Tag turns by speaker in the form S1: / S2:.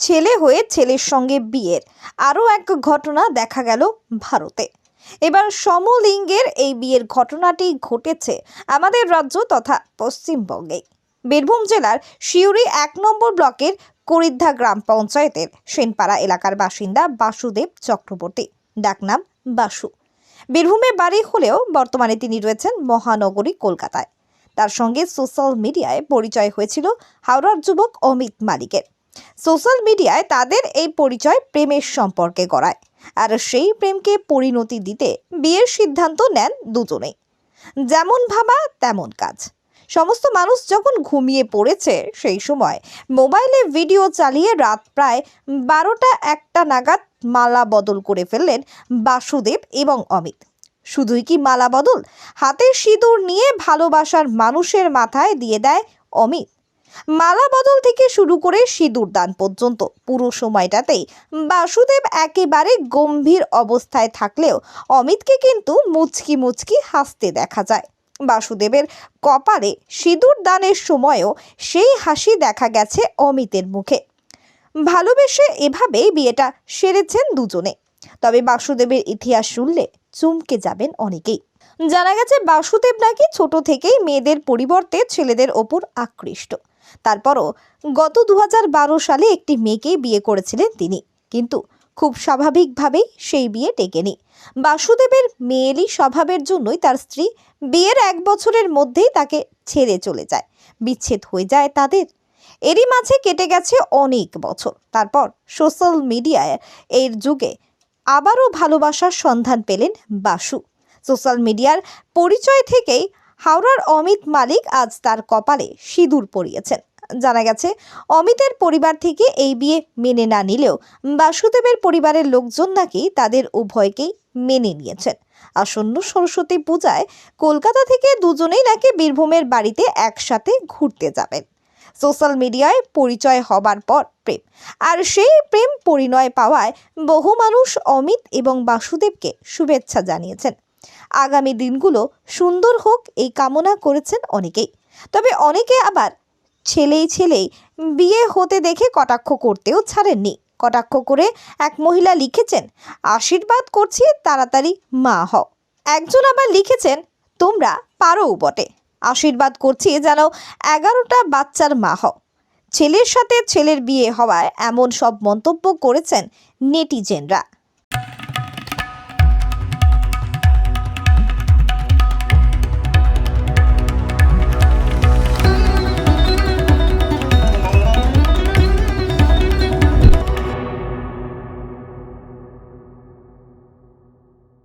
S1: ছেলে হয়ে ছেলের সঙ্গে বিয়ের আরও এক ঘটনা দেখা গেল ভারতে। এবার সমলিঙ্গের এই বিয়ের ঘটনাটি ঘটেছে আমাদের রাজ্য তথা পশ্চিমবঙ্গে। বীরভূম জেলার সিউড়ি এক নম্বর ব্লকের করিদ্ধা গ্রাম পঞ্চায়েতের সেনপাড়া এলাকার বাসিন্দা বাসুদেব চক্রবর্তী। ডাকনাম বাসু। বীরভূমে বাড়ি হলেও বর্তমানে তিনি রয়েছেন মহানগরী কলকাতায়। তার সঙ্গে সোশ্যাল মিডিয়ায় পরিচয় হয়েছিল হাওড়ার যুবক অমিত মালিকের। সোশ্যাল মিডিয়ায় তাদের এই পরিচয় প্রেমের সম্পর্কে গড়ায়। আর সেই প্রেমকে পরিণতি দিতে বিয়ের সিদ্ধান্ত নেন দুজনেই। যেমন ভাবা, তেমন কাজ। সমস্ত মানুষ যখন ঘুমিয়ে পড়েছে সেই সময় মোবাইলে ভিডিও চালিয়ে রাত প্রায় বারোটা একটা নাগাদ মালা বদল করে ফেললেন বাসুদেব এবং অমিত। শুধুই কি মালা বদল? হাতে সিঁদুর নিয়ে ভালোবাসার মানুষের মাথায় দিয়ে দেয় অমিত। মালা বদল থেকে শুরু করে সিঁদুর দান পর্যন্ত। পুরো সময়টাতেই বাসুদেব একেবারে গম্ভীর অবস্থায় থাকলেও অমিতকে কিন্তু মুচকি মুচকি হাসতে দেখা যায়। বাসুদেবের কপালে সিঁদুর দানের সময়ও সেই হাসি দেখা গেছে অমিতের মুখে। ভালোবেসে এভাবেই বিয়েটা সেরেছেন দুজনে। তবে বাসুদেবের ইতিহাস শুনলে চমকে যাবেন অনেকেই। জানা গেছে, বাসুদেব নাকি ছোট থেকেই মেয়েদের পরিবর্তে ছেলেদের ওপর আকৃষ্ট। তারপরও গত দু হাজার বারো সালে একটি মেয়েকে বিয়ে করেছিলেন তিনি। কিন্তু খুব স্বাভাবিকভাবেই সেই বিয়ে টেকেনি। বাসুদেবের মেয়েলি স্বভাবের জন্যই তার স্ত্রী বিয়ের এক বছরের মধ্যেই তাকে ছেড়ে চলে যায়। বিচ্ছেদ হয়ে যায় তাদের। এরই মাঝে কেটে গেছে অনেক বছর। তারপর সোশ্যাল মিডিয়ায় এর যুগে আবারও ভালোবাসার সন্ধান পেলেন বাসু। সোশ্যাল মিডিয়ার পরিচয় থেকেই হাওড়ার অমিত মালিক আজ তার কপালে সিঁদুর পরিয়েছেন। জানা গেছে, অমিতের পরিবার থেকে এই বিয়ে মেনে না নিলেও বাসুদেবের পরিবারের লোকজন নাকি তাদের উভয়কেই মেনে নিয়েছেন। আসন্ন সরস্বতী পূজায় কলকাতা থেকে দুজনেই নাকি বীরভূমের বাড়িতে একসাথে ঘুরতে যাবেন। সোশ্যাল মিডিয়ায় পরিচয় হবার পর প্রেম। আর সেই প্রেম পরিণয় পাওয়ায় বহু মানুষ অমিত এবং বাসুদেবকে শুভেচ্ছা জানিয়েছেন। আগামী দিনগুলো সুন্দর হোক এই কামনা করেছেন অনেকেই। তবে অনেকে আবার ছেলেই ছেলেই বিয়ে হতে দেখে কটাক্ষ করতেও ছাড়েননি। কটাক্ষ করে এক মহিলা লিখেছেন, আশীর্বাদ করছি তাড়াতাড়ি মা হও। একজন আবার লিখেছেন, তোমরা পারোও বটে। আশীর্বাদ করছি যেন এগারোটা বাচ্চার মা হও। ছেলের সাথে ছেলের বিয়ে হওয়ায় এমন সব মন্তব্য করেছেন নেটিজেনরা।